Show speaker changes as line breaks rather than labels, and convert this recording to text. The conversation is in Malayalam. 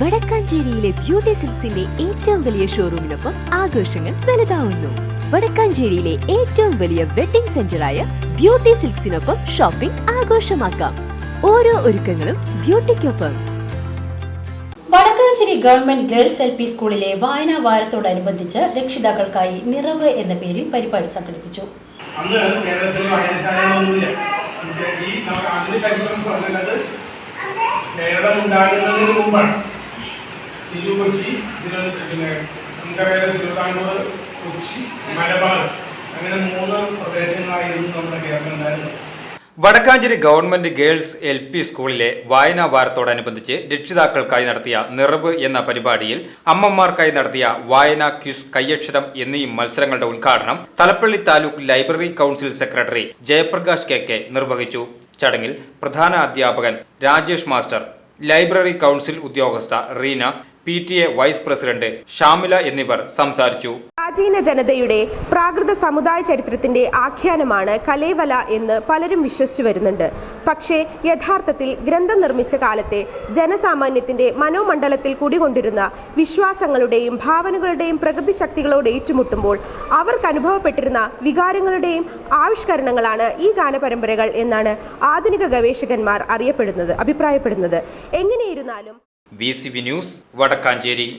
വടക്കാഞ്ചേരിയിലെ ബ്യൂട്ടി സിൽസിന്റെ ഏറ്റവും വലിയ ഷോറൂമിനൊപ്പം ആഘോഷങ്ങൾ വലുതാവുന്നു. വടക്കാഞ്ചേരിയിലെ ഏറ്റവും വലിയ വെഡിംഗ് സെന്ററായ ബ്യൂട്ടി സിൽക്സിനൊപ്പം ഷോപ്പിംഗ് ആഘോഷമാക്കാം. ഓരോ ഒരുക്കങ്ങളും ബ്യൂട്ടിക്കൊപ്പം.
Vadakkanchery government girls L P സ്കൂളിലെ വായനാ വാരത്തോടനുബന്ധിച്ച് രക്ഷിതാക്കൾക്കായി നിറവ് എന്ന പേരിൽ പരിപാടി സംഘടിപ്പിച്ചു.
അന്ന് കേരളത്തിൽ വായനശാലകളൊന്നുമില്ല. ഈ നമ്മുടെ ആദ്യ ചരിത്രം പറഞ്ഞത് കേരളം ഉണ്ടാകുന്നതിന് മുമ്പാണ്. തിരു കൊച്ചി തിരു പിന്നെ അന്തകേരള തിരുവിതാംകൂർ കൊച്ചി മലബാർ അങ്ങനെ മൂന്ന് പ്രദേശങ്ങളായിരുന്നു നമ്മുടെ കേരളം ഉണ്ടായിരുന്നത്.
Vadakkanchery government girls L P സ്കൂളിലെ വായനാ വാരത്തോടനുബന്ധിച്ച് രക്ഷിതാക്കൾക്കായി നടത്തിയ നിറവ് എന്ന പരിപാടിയിൽ അമ്മമാർക്കായി നടത്തിയ വായന ക്യൂസ് കയ്യക്ഷരം എന്നീ മത്സരങ്ങളുടെ ഉദ്ഘാടനം Thalappilly taluk library council secretary Jayaprakash K K നിർവഹിച്ചു. ചടങ്ങിൽ പ്രധാന അധ്യാപകൻ രാജേഷ് മാസ്റ്റർ ലൈബ്രറി കൗൺസിൽ ഉദ്യോഗസ്ഥ Reena P T A vice president Shamila എന്നിവർ സംസാരിച്ചു.
പ്രാചീന ജനതയുടെ പ്രാകൃത സമുദായ ചരിത്രത്തിന്റെ ആഖ്യാനമാണ് കലേവല എന്ന് പലരും വിശ്വസിച്ചു വരുന്നുണ്ട്. പക്ഷേ യഥാർത്ഥത്തിൽ ഗ്രന്ഥം നിർമ്മിച്ച കാലത്തെ ജനസാമാന്യത്തിന്റെ മനോമണ്ഡലത്തിൽ കുടികൊണ്ടിരുന്ന വിശ്വാസങ്ങളുടെയും ഭാവനകളുടെയും പ്രകൃതി ശക്തികളോട് ഏറ്റുമുട്ടുമ്പോൾ അവർക്ക് അനുഭവപ്പെട്ടിരുന്ന വികാരങ്ങളുടെയും ആവിഷ്കരണങ്ങളാണ് ഈ ഗാനപരമ്പരകൾ എന്നാണ് ആധുനിക ഗവേഷകന്മാർ അറിയപ്പെടുന്നത് അഭിപ്രായപ്പെടുന്നത്. എങ്ങനെയിരുന്നാലും
V C V news Vadakkanchery